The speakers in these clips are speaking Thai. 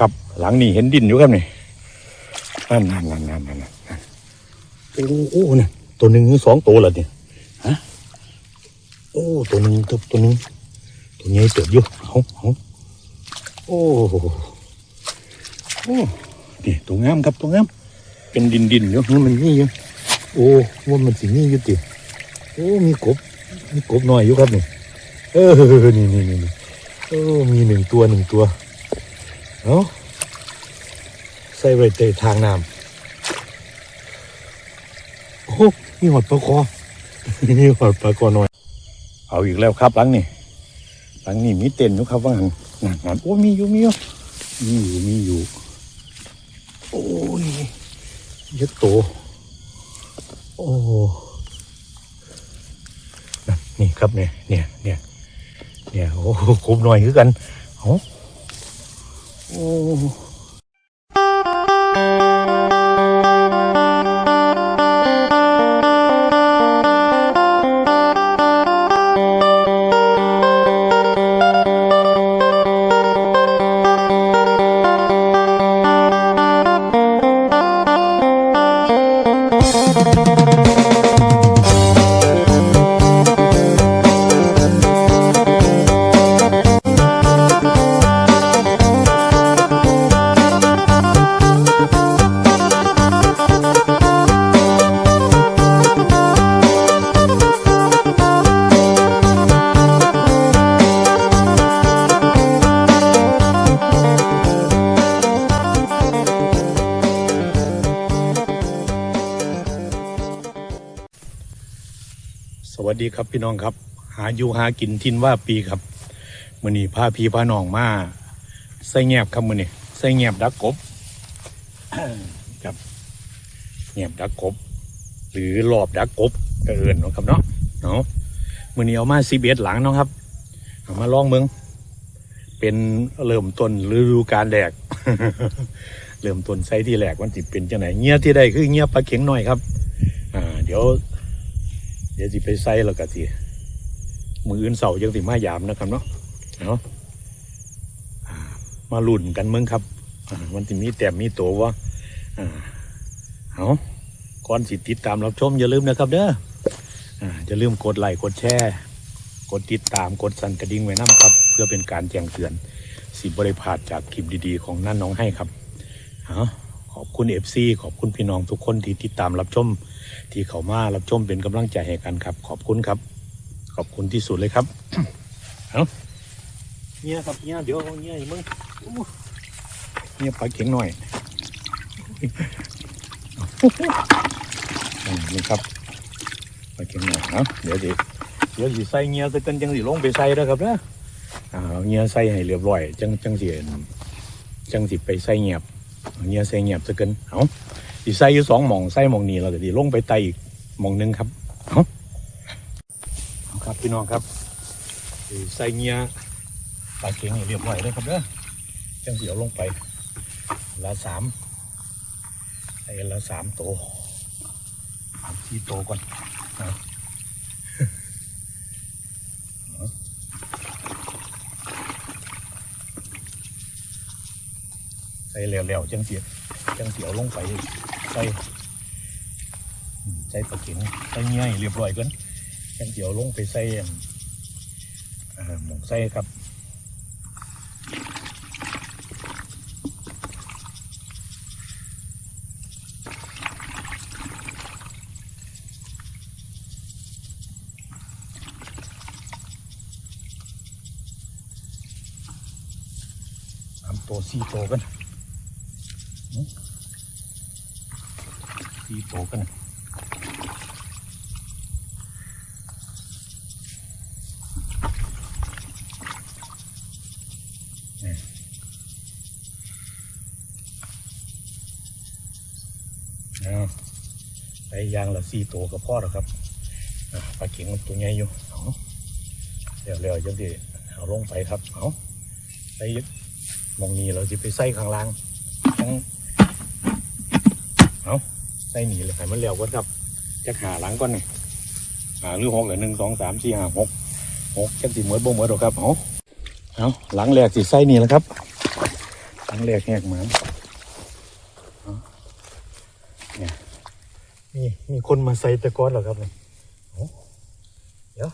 ครับ หลังนี่เห็นดินอยู่ครับนี่นั่นนั่นนั่นนั่นนั่นนั่นโอ้โอ้เนี่ยตัวหนึ่งหรือสองตัวเหรอเนี่ยฮะโอ้ตัวหนึ่งตัวตัวหนึ่งตัวใหญ่เติบอยู่เอาเอาโอ้โหโอ้นี่ตัวงามครับตัวงามเป็นดินดินอยู่นี่มันนี่อยู่โอ้ว่ามันสินี่อยู่ติโอ้มีกบมีกบน้อยอยู่ครับนี่เออนี่นี่นี่นี่โอ้มีหนึ่งตัวหนึ่งตัว เอาใส่ไว้ใต้ทางน้ำโอ้มีหอดปลาคอมีหอดปลาคอหน่อย เอาอีกแล้วครับหลังนี่หลังนี่มีเต็นอยู่ครับว่าหันนั่นนั่นโอ้มีอยู่มีอยู่มีอยู่มีอยู่โอ้ยเยอะโตโอ้นั่นนี่ครับเนี่ยเนี่ยเนี่ยเนี่ยโอ้ครบหน่อยคือกันเอา สวัสดีครับพี่น้องครับ หาอยู่หากินทินว่าปีครับมื่อนี้พาพี่พาน้องมาใส่แงบครับมื่อนี้ใส่แงบดักกบครับแงบดักกบ หรือรอบดักกบก็เอื่นนะครับเนาะเนาะมื่อนี้เอามาซีเบสหลังเนาะครับเอามาลองเมืองเป็นเริ่มต้นฤดูกาลแดกเริ่มต้นใส่ที่แหลกมันติดเป็นจังไหนเงี้ยที่ได้คือเงี้ยปลาเข็งหน่อยครับ อ่า เดี๋ยว ดี๋ยวสิไปใส่แล้วก็สิมืออื่นเสายังสิมายามนะครับเนาะเนาะอ่ามาลุ่นกันเมืองครับมันจะมีแต้มมีโตวะเอาก่อนสิติดตามรับชมอย่าลืมนะครับ เด้ออย่าลืมกดไลค์กดแชร์กดติดตามกดสั่นกระดิ่งไว้น้ำครับ เพื่อเป็นการแจ้งเตือน สิบริพาดจากคลิปดีๆ ของนั่นน้องให้ครับเอา อบคุณเอฟซีขอบคุณพี่น้องทุกคนที่ติดตามรับชม ที่เขามารับชมเป็นกำลังใจให้กันครับ ขอบคุณครับ ขอบคุณที่สุดเลยครับเอาเงี้ยครับเงี้ยเดี๋ยวเงี้ยอีกมึงเงี้ยปลาเข็งหน่อยนี่ครับปลาเข็งหน่อยเอาเดี๋ยวสิเดี๋ยวสิใส่เงี้ยสักกันจังสิลงไปใส่แล้วครับเด้ออ่าเอาเงี้ยใส่ให้เรียบร้อยจังจังสิจังสิไปใส่เงียบ เอาเงี้ยใส่เงียบสักกันเอาสิใส่อยู่สองหม่องใส่หม่องนี้เราจะดีลงไปไตอีกหม่องหนึงครับเอาเอาครับพี่น้องครับสิใส่เงียปลาเข็งเรียบร้อยเลยครับเด้อจังเสียวลงไปละสามใส่ละสามโตวเอาสี่โตก่อนอาเอา ใส่เร็วๆจังเสียจังเสียวลงไปใส่ใส่ปลาเข็งใส่เงี้ยเรียบร้อยกันจังเสียวลงไปใส่หมองใส่ครับตัวสี่ตัวกัน สี่โตกันนี่เอาไปยางละสี่โตกับพ่อแล้วครับปลาเข็งมันตัวใหญ่อยู่เอาเร็วเร็วๆจังสิเอาลงไปครับเอาไปมองนี้เราจะไปใส่ข้างล่างทั้ง ใส่หนีเลยให้มันเร็วก่อนครับจะหาหลังก่อนนี่หาหรือหกหรือหนึ่งสองสามสี่ห้าหกหกจังสิเหมือนบ่เหมือนหรอกครับเอาเอาหลังแรกสิใส่นี่แหละครับครั้งแรกแหกเหมันเอาเนี่ยมีมีคนมาใส่ตะกอนเหรอครับเนี่ยเดี๋ยว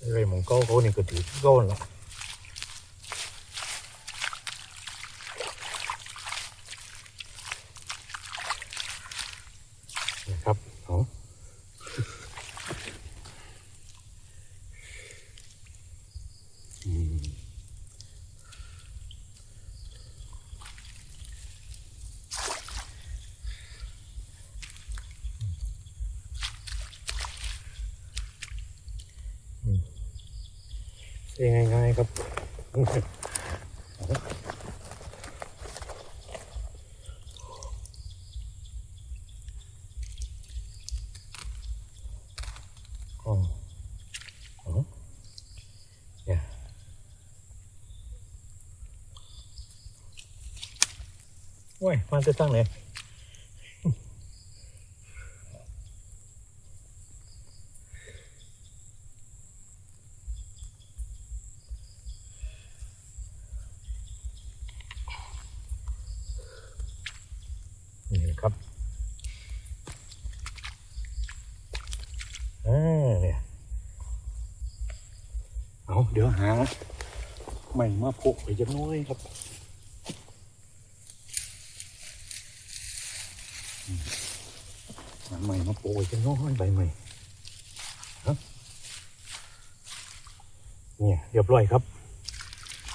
อะไรหมองเก้าเขานี่ก็ถือเก้าแล้วนะครับเอาอืม เองง่ายๆครับเนี่ยโอ้ยมันจะตั้งไหนนี่ครับอ่าเนี่ย เดี๋ยวหาไม่มาพกไปจะน้อยครับอืมหม่มาโปรยจะน้อยใบใหม่เนี่ยเรียบร้อยครับ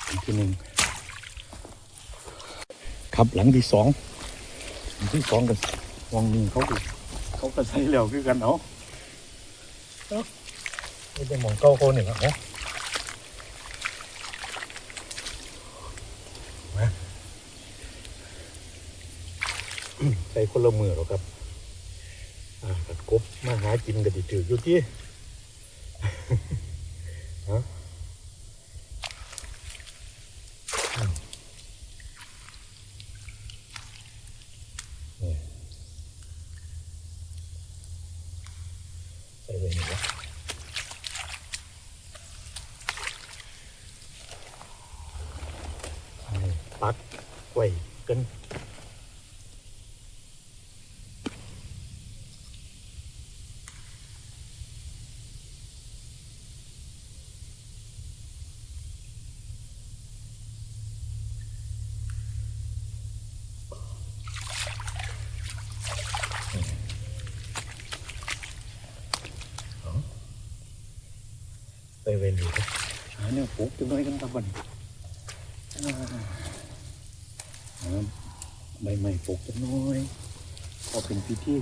อันที่หนึ่งครับหลังที่สองหลังที่สองกันวางนี้เขาเขาก็ใช้แล้วคือกันเอาเนาะไม่ได้หมองเก้าคนหนึ่งอะเนาะ ใส่คนละมือหรอกครับอ่ากัดกบมาหากินกันดิถืออยู่ที่ฮะอืมนี่ใส่เลยนะนี่ปักไว้กัน ไปเวรอยู่ครับหาเนี่ยปลูกจังเลยกันครับวันนี้อ่าหา ใบใหม่ปลูกจังน้อยพอเป็นพิธี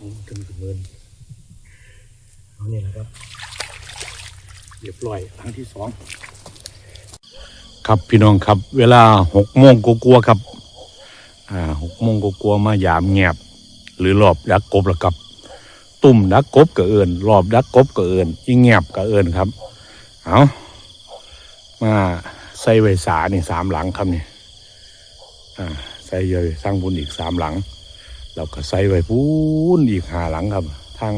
อืมถึงถึงเงินเอาเนี่ยนะครับ เรียบร้อยครั้งที่สองครับพี่น้องครับ เวลาหกโมงกลัวครับ อ่าหกโมงกลัวมายามแงบ หรือรอบดักกบละครับ ตุ่มดักกบก็เอินรอบดักกบก็เอินอีแงบก็เอินครับ เอามาใส่ไวสานี่สามหลังครับนี่อ่าใส่เยอะสร้างบุญอีกสามหลังเราก็ใส่ไว้พูนอีกห้าหลังครับทาง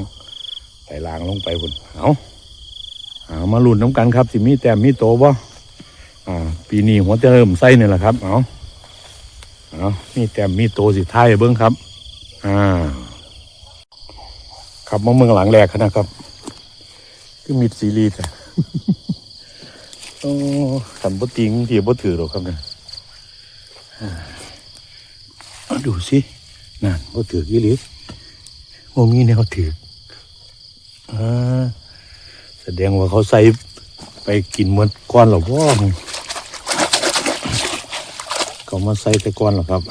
ใส่ลางลงไปบุญเอาเอามาลุ้นน้ำกันครับ สิมีแต้มมีโตบ่อ่า ปีนี้หัวจะเริ่มใส่นี่ยแหละครับ เอาเอามีแต้มมีโตสิท้ายเบิ้งครับ อ่า ครับมาเมืองหลังแรกนะครับ คือมิดซีรีส์อะโอ้ขันบ่ติงที่บ่ถือหรอกครับเนี่ยดูสินั่นบ่ถือกี่ลิโมมีแนวถืออ่า แสดงว่าเขาใส่ไปกินเหมือนก้อนหรอพ่อเขามาใส่แต่ก้อนหรอครับ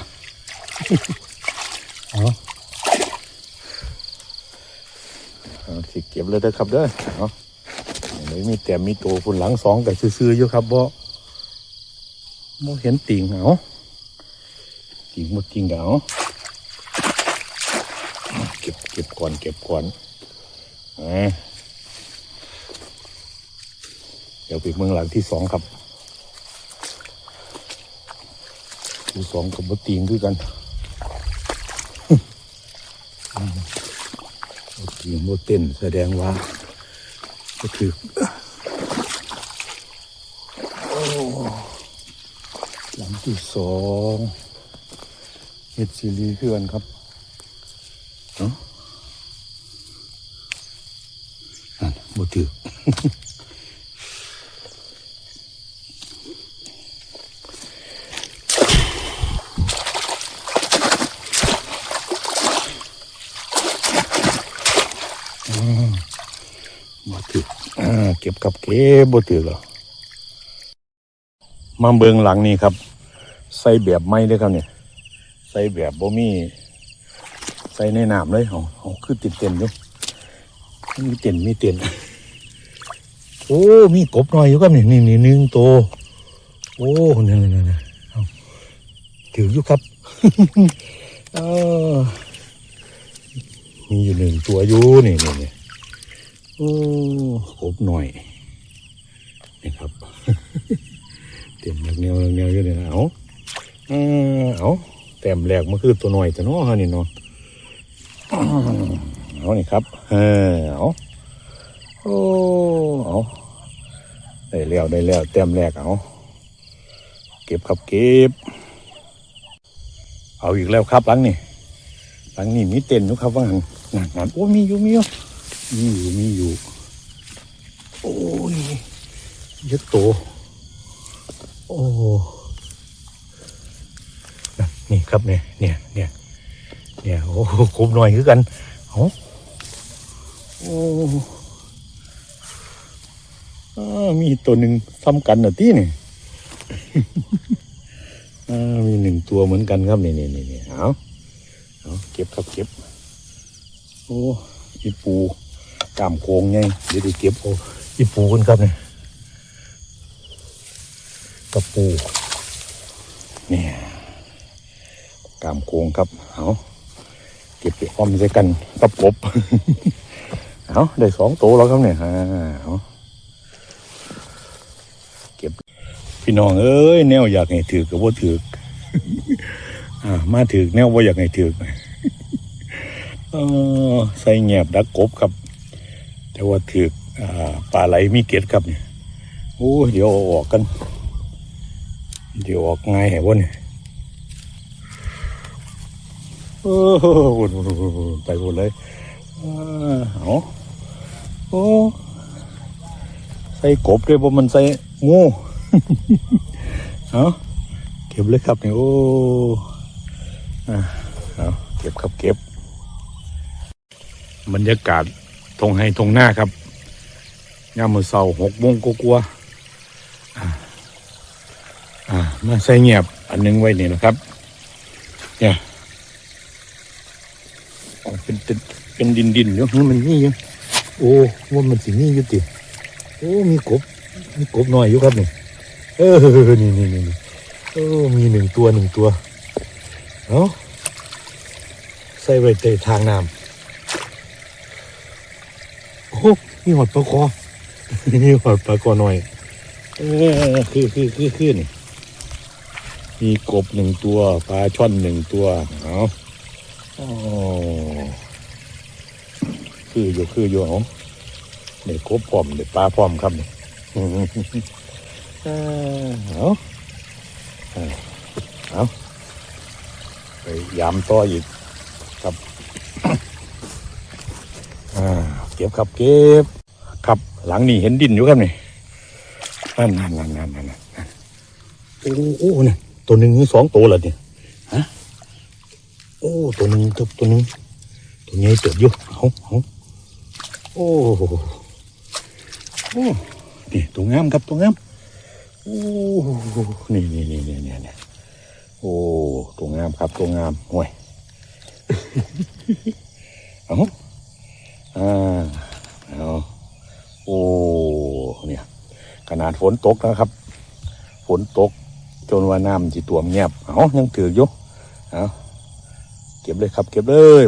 เอาเอาสิเก็บเลยเด้อครับเด้อเอาอย่มีแต่มีตัวพุ่นหลังสองกับซื้อๆอยู่ครับบ่บ่เห็นติ่งเอาติ่งหมดติ่งเดาเก็บเก็บก่อนเก็บก่อนอ่า ดี๋ยวไปเมืองหลังที่สองครับที่สองกับบตีงด้วยกันอืมบตีงบเต้นแสดงว่าก็ถือหลังที่สองเฮ็ดซีรีส์คือกันครับเนาะนั่นบ่ถือ บ่ถืออ่าเก็บกับเก็บบ่ถือหรอมาเบิงหลังนี่ครับ ใส่แบบไม้เลยครับเนี่ย ใส่แบบบ่มี ใส่ในน้ำเลยเอาเอาคือติดเต็มเลยมีเต็นมีเต็นโอ้ มีกบหน่อยอยู่ครับนี่นี่นี่หนึ่งตัวโอ้นี่นี่นี่เอาถืออยู่ครับเออมีอยู่หนึ่งตัวอยู่นี่นี่นี่ โอ้ครบหน่อยนี่ครับ เต็มแนวแนวแนวอยู่เลยนะเอาเออเอาแต้มแรกมันคือตัวหน่อยแต่นาะฮะนี่เนาะอ้าวเอานี่ครับเออเอาโอ้เอาได้แล้วได้แล้วแต้มแรกเอาเก็บครับเก็บ เอาอีกแล้วครับหลังนี่หลังนี่มีเต็นอยู่ครับว่าหันนั่นนั่นโอ้มีอยู่มีอยู่ มีอยู่มีอยู่ โอ้ยเยอะโต โอ้นั่นนี่ครับเนี่ยเนี่ยเนี่ยเนี่ยโอ้โหครบหน่อยคือกันเอาโอ้อามีตัวหนึ่งซ้ำกันนะที่นี่อ่ามีหนึ่งตัวเหมือนกันครับนี่นี่นี่นี่เอาเอาเก็บครับเก็บ โอ้อีปู กามโค้งไงเดี๋ยวได้เก็บเอาอีปูกันครับเนี่ยกระปูเนี่ยกามโค้งครับเอาเก็บไปอ้อมใส่กันกับกบเอาได้สองตัวแล้วครับเนี่ยอ่าเอาเก็บพี่น้องเอ้ยแนวอยากให้ถือกับว่าถืออ่ามาถือแนวว่าอยากให้ถือเออใส่แงบดักกบครับ แต่ว่าถือป่าปลาไหลมีเกล็ดครับเนี่ยโอ้เดี๋ยวออกกัน เดี๋ยวออกง่ายแหวะเนี่ยโอ้โหวนวนไปหมดเลยอ่าเอาโอ้ใส่กบด้วยบ่มันใส่งูเอาเก็บเลยครับเนี่ยโอ้อ่าเอาเก็บครับเก็บบรรยากาศ ทงไฮทงหน้าครับยามมือเช้าหกโมงกลัวอ่าอ่ามาใส่เงียบ อันหนึงไว้นี่นะครับ เนี่ยเป็นเป็นดินดินๆอยู่นี่มันนี่อยู่โอ้ว่ามันสินี่อยู่ติโอ้มีกบมีกบหน่อยอยู่ครับนี่เออนี่นี่นี่โอ้มีหนึ่งตัวหนึ่งตัวเอาใส่ไว้ใต้ทางน้ำ โอ้โห มีหอดปลาคอมีหอดปลาคอหน่อย เออคือคือคือคือนี่มีกบหนึ่งตัวปลาช่อนหนึ่งตัวเอาอ๋อคืออยู่คืออยู่เอาเด็กกบพร้อมเด็กปลาพร้อมครับนี่อืมเออเอาเอาเอาไปยามต่ออีกครับ อ่าเก็บครับเก็บครับหลังนี่เห็นดินอยู่ครับนี่นั่นนั่นนั่นนั่นนั่นนั่นโอ้โอ้เนี่ยตัวหนึ่งสองตัวเหรอเนี่ยฮะโอ้ตัวหนึ่งตัวตัวหนึ่งตัวใหญ่เติบอยู่เอาเอาโอ้โอ้นี่ตัวงามครับตัวงามโอ้นี่นี่นี่นี่นี่นี่โอ้ตัวงามครับตัวงามห่วยเอา อ่าเอาโอ้เนี่ยขนาดฝนตกนะครับ ฝนตก จนว่าน้ำจีตัวมเงียบเอายังถืออยู่เอาเก็บเลยครับ เก็บเลย